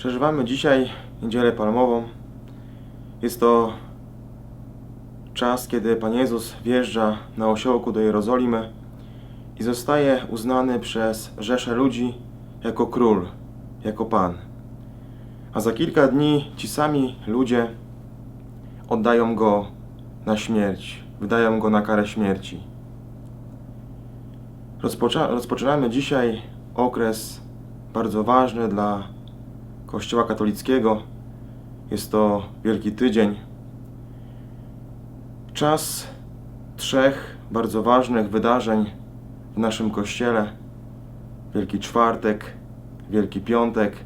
Przeżywamy dzisiaj Niedzielę Palmową. Jest to czas, kiedy Pan Jezus wjeżdża na osiołku do Jerozolimy i zostaje uznany przez rzeszę ludzi jako król, jako Pan. A za kilka dni ci sami ludzie oddają go na śmierć, wydają go na karę śmierci. Rozpoczynamy dzisiaj okres bardzo ważny dla Kościoła katolickiego. Jest to Wielki Tydzień. Czas trzech bardzo ważnych wydarzeń w naszym Kościele. Wielki Czwartek, Wielki Piątek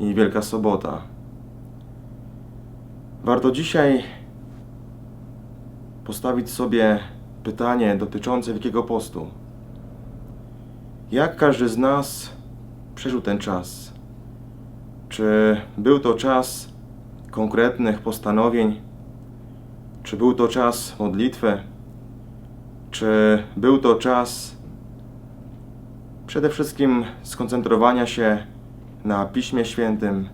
i Wielka Sobota. Warto dzisiaj postawić sobie pytanie dotyczące Wielkiego Postu. Jak każdy z nas przeżył ten czas? Czy był to czas konkretnych postanowień? Czy był to czas modlitwy? Czy był to czas przede wszystkim skoncentrowania się na Piśmie Świętym,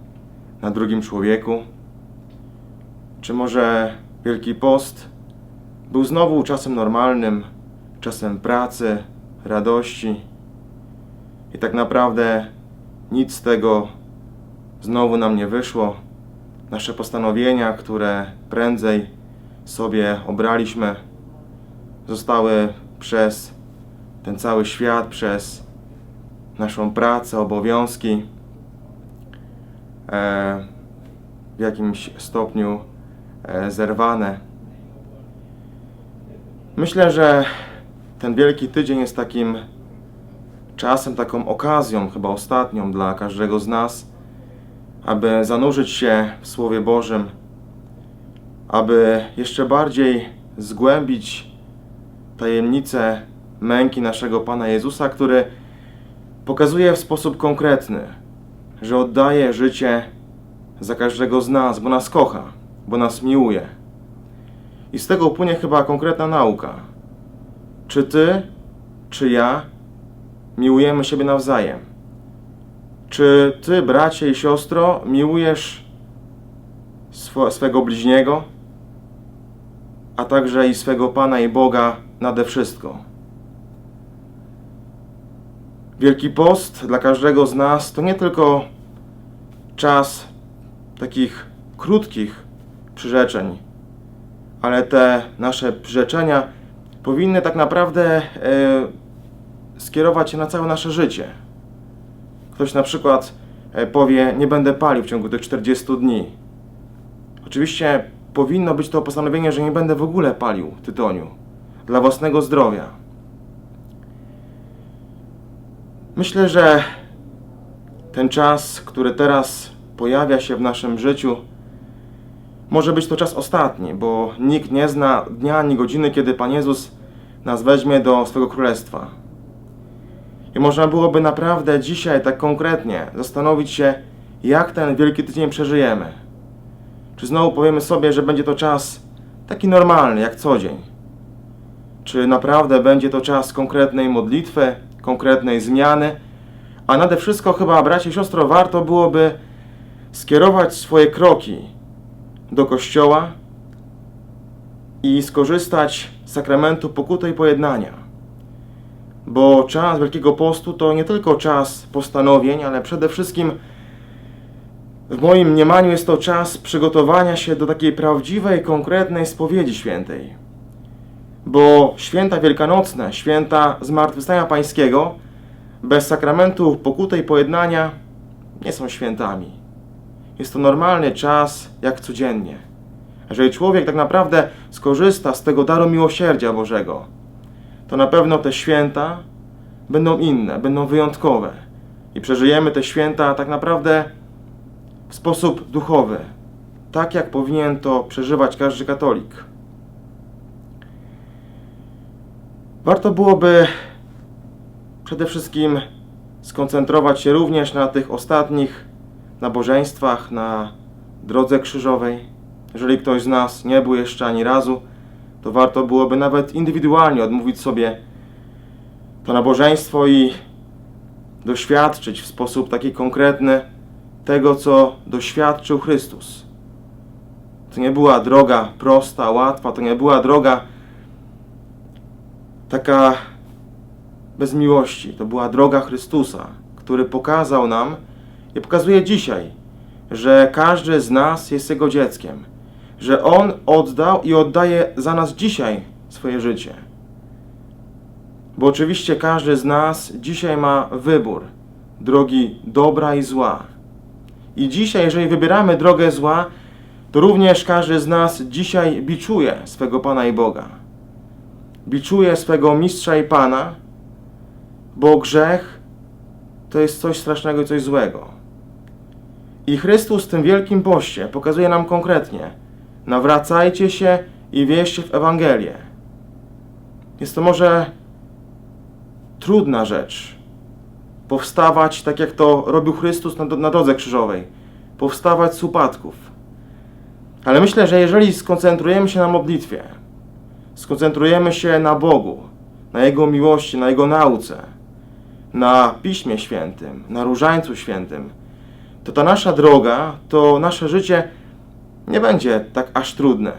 na drugim człowieku? Czy może Wielki Post był znowu czasem normalnym, czasem pracy, radości? I tak naprawdę nic z tego znowu nam nie wyszło. Nasze postanowienia, które prędzej sobie obraliśmy, zostały przez ten cały świat, przez naszą pracę, obowiązki e, w jakimś stopniu e, zerwane. Myślę, że ten Wielki Tydzień jest takim czasem, taką okazją, chyba ostatnią dla każdego z nas, aby zanurzyć się w Słowie Bożym, aby jeszcze bardziej zgłębić tajemnicę męki naszego Pana Jezusa, który pokazuje w sposób konkretny, że oddaje życie za każdego z nas, bo nas kocha, bo nas miłuje. I z tego płynie chyba konkretna nauka. Czy ty, czy ja miłujemy siebie nawzajem? Czy ty, bracie i siostro, miłujesz swo- swego bliźniego, a także i swego Pana i Boga nade wszystko? Wielki Post dla każdego z nas to nie tylko czas takich krótkich przyrzeczeń, ale te nasze przyrzeczenia powinny tak naprawdę e, skierować się na całe nasze życie. Ktoś na przykład e, powie, nie będę palił w ciągu tych 40 dni. Oczywiście powinno być to postanowienie, że nie będę w ogóle palił tytoniu dla własnego zdrowia. Myślę, że ten czas, który teraz pojawia się w naszym życiu, może być to czas ostatni, bo nikt nie zna dnia ani godziny, kiedy Pan Jezus nas weźmie do swego królestwa. I można byłoby naprawdę dzisiaj tak konkretnie zastanowić się, jak ten Wielki Tydzień przeżyjemy. Czy znowu powiemy sobie, że będzie to czas taki normalny, jak co dzień? Czy naprawdę będzie to czas konkretnej modlitwy, konkretnej zmiany? A nade wszystko chyba, bracie i siostro, warto byłoby skierować swoje kroki do kościoła i skorzystać z sakramentu pokuty i pojednania. Bo czas Wielkiego Postu to nie tylko czas postanowień, ale przede wszystkim w moim mniemaniu jest to czas przygotowania się do takiej prawdziwej, konkretnej spowiedzi świętej. Bo święta wielkanocne, święta Zmartwychwstania Pańskiego, bez sakramentu pokuty i pojednania nie są świętami. Jest to normalny czas, jak codziennie. Jeżeli człowiek tak naprawdę skorzysta z tego daru miłosierdzia Bożego, to na pewno te święta będą inne, będą wyjątkowe. I przeżyjemy te święta tak naprawdę w sposób duchowy, tak jak powinien to przeżywać każdy katolik. Warto byłoby przede wszystkim skoncentrować się również na tych ostatnich nabożeństwach, na drodze krzyżowej. Jeżeli ktoś z nas nie był jeszcze ani razu, to warto byłoby nawet indywidualnie odmówić sobie to nabożeństwo i doświadczyć w sposób taki konkretny tego, co doświadczył Chrystus. To nie była droga prosta, łatwa, to nie była droga taka bez miłości. To była droga Chrystusa, który pokazał nam i pokazuje dzisiaj, że każdy z nas jest Jego dzieckiem, że On oddał i oddaje za nas dzisiaj swoje życie. Bo oczywiście każdy z nas dzisiaj ma wybór drogi dobra i zła. I dzisiaj, jeżeli wybieramy drogę zła, to również każdy z nas dzisiaj biczuje swego Pana i Boga. Biczuje swego Mistrza i Pana, bo grzech to jest coś strasznego i coś złego. I Chrystus w tym wielkim poście pokazuje nam konkretnie: nawracajcie się i wierzcie w Ewangelię. Jest to może trudna rzecz. Powstawać tak, jak to robił Chrystus na, na drodze krzyżowej. Powstawać z upadków. Ale myślę, że jeżeli skoncentrujemy się na modlitwie, skoncentrujemy się na Bogu, na Jego miłości, na Jego nauce, na Piśmie Świętym, na Różańcu Świętym, to ta nasza droga, to nasze życie nie będzie tak aż trudne.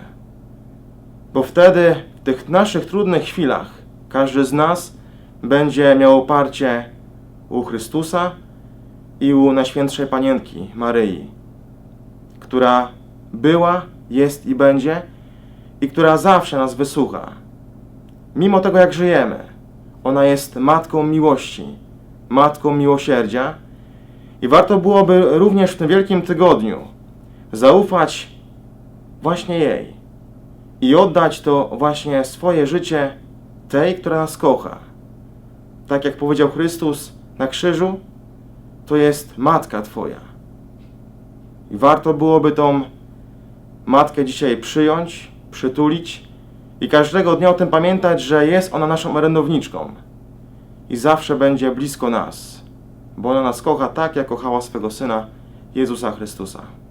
Bo wtedy, w tych naszych trudnych chwilach, każdy z nas będzie miał oparcie u Chrystusa i u Najświętszej Panienki Maryi, która była, jest i będzie i która zawsze nas wysłucha. Mimo tego, jak żyjemy, ona jest matką miłości, matką miłosierdzia i warto byłoby również w tym wielkim tygodniu zaufać właśnie jej i oddać to właśnie swoje życie tej, która nas kocha. Tak jak powiedział Chrystus na krzyżu, to jest matka Twoja. I warto byłoby tą matkę dzisiaj przyjąć, przytulić i każdego dnia o tym pamiętać, że jest ona naszą orędowniczką i zawsze będzie blisko nas, bo ona nas kocha tak, jak kochała swego Syna Jezusa Chrystusa.